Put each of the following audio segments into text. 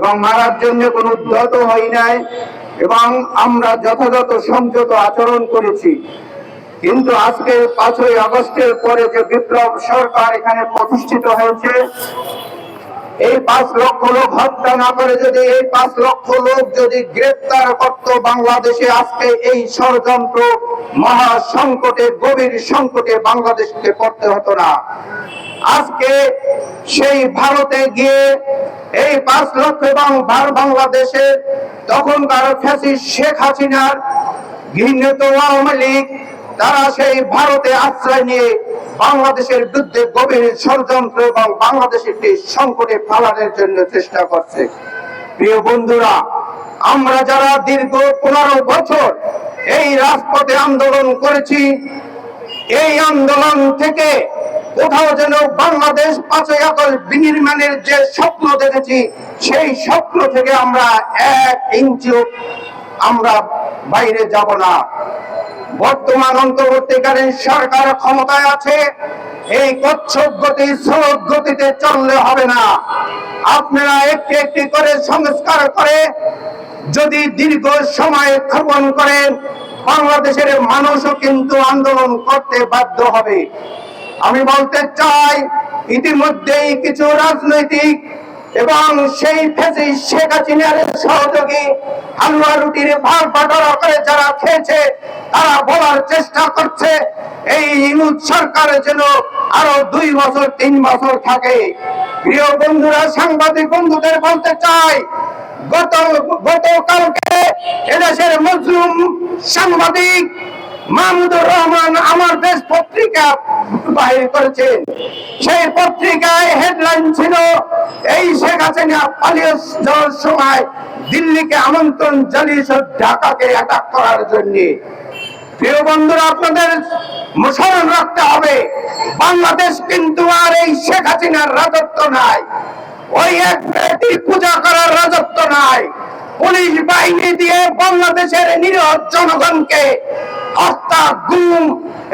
এবং মারার জন্য কোনো উদ্যত হয় নাই, এবং আমরা যথাযথ সংযত আচরণ করেছি। কিন্তু আজকে পাঁচই আগস্টের পরে যে বিপ্লব সরকার এখানে প্রতিষ্ঠিত হয়েছে এই পাঁচ লক্ষ লোক হত্যা না করে যদি এই পাঁচ লক্ষ লোক যদি গ্রেপ্তার করত বাংলাদেশে, আজকে এই ষড়যন্ত্র মহা সংকটে, গভীর সংকটে বাংলাদেশকে পড়তে হতো না। আজকে সেই ভারতে গিয়ে এই পাঁচ লক্ষ এবং ভার বাংলাদেশের তখনকার ফ্যাসিস্ট শেখ হাসিনার ঘৃণিত আওয়ামী লীগ, তারা সেই ভারতে আশ্রয় নিয়ে বাংলাদেশের বিরুদ্ধে গভীর ষড়যন্ত্র এবং বাংলাদেশকে সংকটে ফেলানোর জন্য চেষ্টা করছে। প্রিয় বন্ধুরা, আমরা যারা দীর্ঘ পনেরো বছর এই রাজপথে আন্দোলন করেছি, এই আন্দোলন থেকে কোথাও যেন বাংলাদেশ পাঁচই আগস্ট বিনির্মাণের যে স্বপ্ন দেখেছি, সেই স্বপ্ন থেকে আমরা এক ইঞ্চিও আমরা বাইরে যাব না। বর্তমান অন্তর্বর্তীকালীন সরকার ক্ষমতায় আছে, এই কচ্ছপ গতি স্রোত গতিতে চললে হবে না। আপনারা একটি একটি করে সংস্কার করে, যদি দীর্ঘ সময় ক্ষেপণ করেন, বাংলাদেশের মানুষও কিন্তু আন্দোলন করতে বাধ্য হবে। আমি বলতে চাই, ইতিমধ্যেই কিছু রাজনৈতিক এবং সেই ফেসি শেখ হাসিনার সহযোগী হালুয়া রুটির ভাগ বাটোয়ারা করে যারা খেয়েছে, তারা বলার চেষ্টা করছে, এই ইউনুস সরকারের জন্য আরও দুই বছর, তিন বছর থাকে। প্রিয় বন্ধুরা, সাংবাদিক বন্ধুদের বলতে চাই, গত গতকালকে এদেশের মুসলিম সাংবাদিক মাহমুদুর রহমান আমার দেশ পত্রিকা বাহির করেছেন সেই পত্রিকায় হেডলাইন ছিল, এই শেখ হাসিনা পালিয়ে যাওয়ার সময় দিল্লিকে আমন্ত্রণ জানিয়েছে ঢাকাকে অ্যাটাক করার জন্য। প্রিয় বন্ধুরা, আপনাদের স্মরণ রাখতে হবে, বাংলাদেশ কিন্তু আর এই শেখ হাসিনার রাজত্ব নাই। ওই এক ব্যক্তি পূজা করার রাজত্ব নাই। পুলিশ বাহিনী দিয়ে বাংলাদেশের নিরহ জনগণকে হত্যা গুম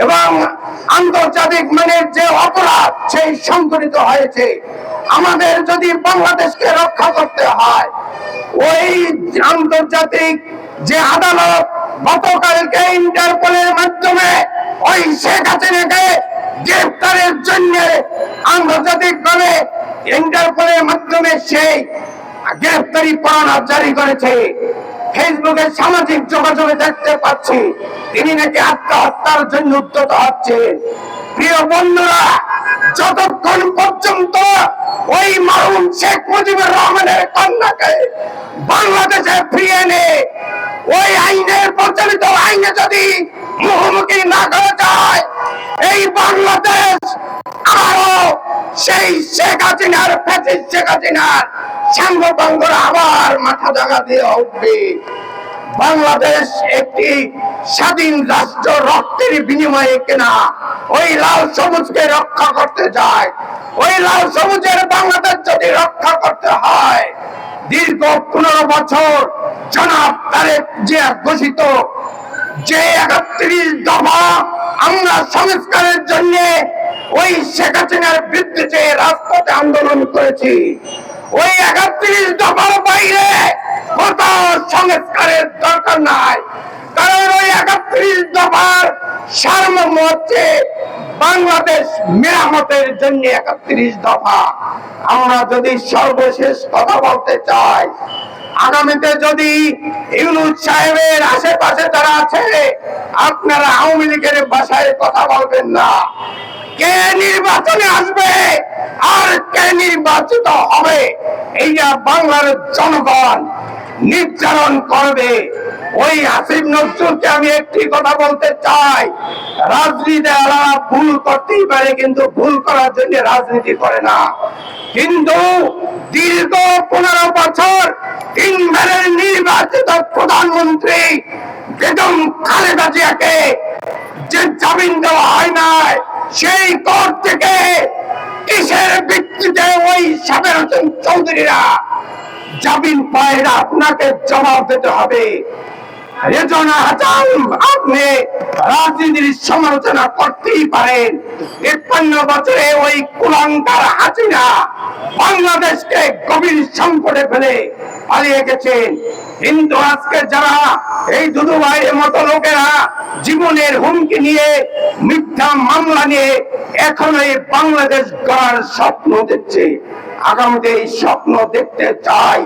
এবং আন্তর্জাতিক মানের যে অপরাধ, সেই সংঘটিত হয়েছে। আমাদের যদি বাংলাদেশকে রক্ষা করতে হয়, ওই আন্তর্জাতিক যে আদালত গতকালকে ইন্টারপোলের মাধ্যমে ওই শেখ হাসিনাকে গ্রেফতারের জন্য আন্তর্জাতিক ভাবে ইন্টারপোলের মাধ্যমে সেই গ্রেফতারি পরোয়ানা জারি করেছে। ফেসবুকে সামাজিক যোগাযোগে দেখতে পাচ্ছি, তিনি নাকি আত্মহত্যার জন্য উদ্যত হচ্ছেন। প্রিয় বন্ধুরা, যতক্ষণ পর্যন্ত ওই মারুম শেখ মুজিবুর রহমানের কন্যাকে বাংলাদেশে ফিরিয়ে এনে ওই আইনের প্রচলিত আইনে যদি মুখোমুখি না করা যায়, এই বাংলাদেশ আরও সেই শেখ হাসিনার ফ্যাসিস্ট শেখ হাসিনার সাঙ্গভঙ্গরা আবার মাথা জাগা দিয়ে উঠবে। বাংলাদেশ একটি স্বাধীন রাষ্ট্র, রক্তের বিনিময়ে কেনা। ওই লাল সবুজকে রক্ষা করতে যায়। ওই লাল সবুজের বাংলাদেশ যদি রক্ষা করতে হয়, দীর্ঘ পনেরো বছর জনাব তারেক জিয়া ঘোষিত যে একত্রিশ দফা আমরা সংস্কারের জন্য ওই শেখ হাসিনার বিরুদ্ধে রাজপথে আন্দোলন করেছি, ওই একত্রিশ দফার বাইরে কোথাও সংস্কারের দরকার নাই। কারণ ওই একত্রিশ দফার সারমর্ম হচ্ছে বাংলাদেশ মেরামতের জন্য একত্রিশ দফা। আমরা যদি সর্বশেষ কথা বলতে চাই, আগামীতে যদি ইউনুস সাহেবের আশেপাশে যারা আছে আপনারা আওয়ামী লীগের ভাষায় কথা বলবেন না। কে নির্বাচনে আসবে আর কে নির্বাচিত হবে, এইটা বাংলার জনগণ নির্ধারণ করবে। ওই আসিফ নজরুলকে আমি একটি কথা বলতে চাই রাজনীতি ভুল করতেই পারে, কিন্তু ভুল করার জন্য রাজনীতি করে না। কিন্তু দীর্ঘ পনেরো বছর তিনবারের নির্বাচিত প্রধানমন্ত্রী বেগম খালেদা জিয়াকে যে জামিন দেওয়া হয় নাই, সেই কর থেকে কিসের ভিত্তিতে ওই সাবের হোসেন চৌধুরীরা জামিন পায় না? আপনাকে জবাব দিতে হবে। রেজনা হাসান আপনি রাজনীতির সমালোচনা করতেই পারেন। তিপ্পান্ন বছরে ওই কুলাঙ্কার হাসিনা বাংলাদেশকে গভীর সংকটে ফেলে পালিয়ে গেছেন। কিন্তু আজকে যারা এই দুদু ভাইয়ের মতো লোকেরা জীবনের হুমকি নিয়ে, মিথ্যা মামলা নিয়ে এখন এই বাংলাদেশ গড়ার স্বপ্ন দেখছে, আগামীতে এই স্বপ্ন দেখতে চাই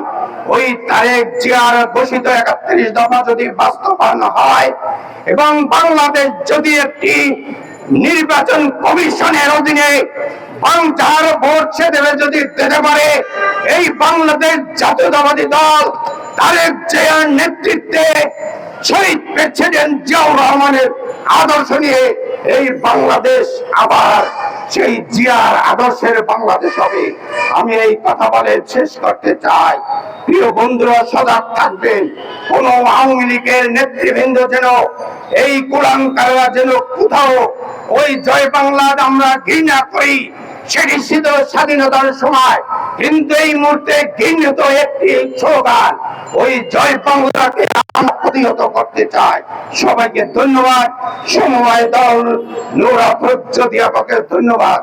ওই তারেক জিয়ার ঘোষিত একত্রিশ দফা যদি বাস্তবায়ন হয় এবং বাংলাদেশ যদি একটি নির্বাচন কমিশনের অধীনে বাঞ্চার ভোট সে দেবে যদি দিতে পারে, এই বাংলাদেশ জাতীয়তাবাদী দল তারেক জিয়ার নেতৃত্বে শহীদ প্রেসিডেন্ট জিয়াউর রহমানের আদর্শ নিয়ে এই বাংলাদেশ আবার সেই জিয়ার আদর্শের বাংলাদেশ হবে। আমি এই কথা বলে শেষ করতে চাই। প্রিয় বন্ধুরা সজাগ থাকবেন। কোন আওয়ামী লীগের নেতৃবৃন্দ যেন এই কোরআন কারা যেন কোথাও ওই জয় বাংলার আমরা ঘৃণা করি সেটি ছিল স্বাধীনতার সময়। কিন্তু এই মুহূর্তে ঘৃণিত একটি স্লোগান, ওই জয় বাংলাকে প্রতিহত করতে চাই। সবাইকে ধন্যবাদ। সমবায় দল, নোরা প্রজ্যোতি ধন্যবাদ।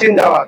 জিন্দাবাদ।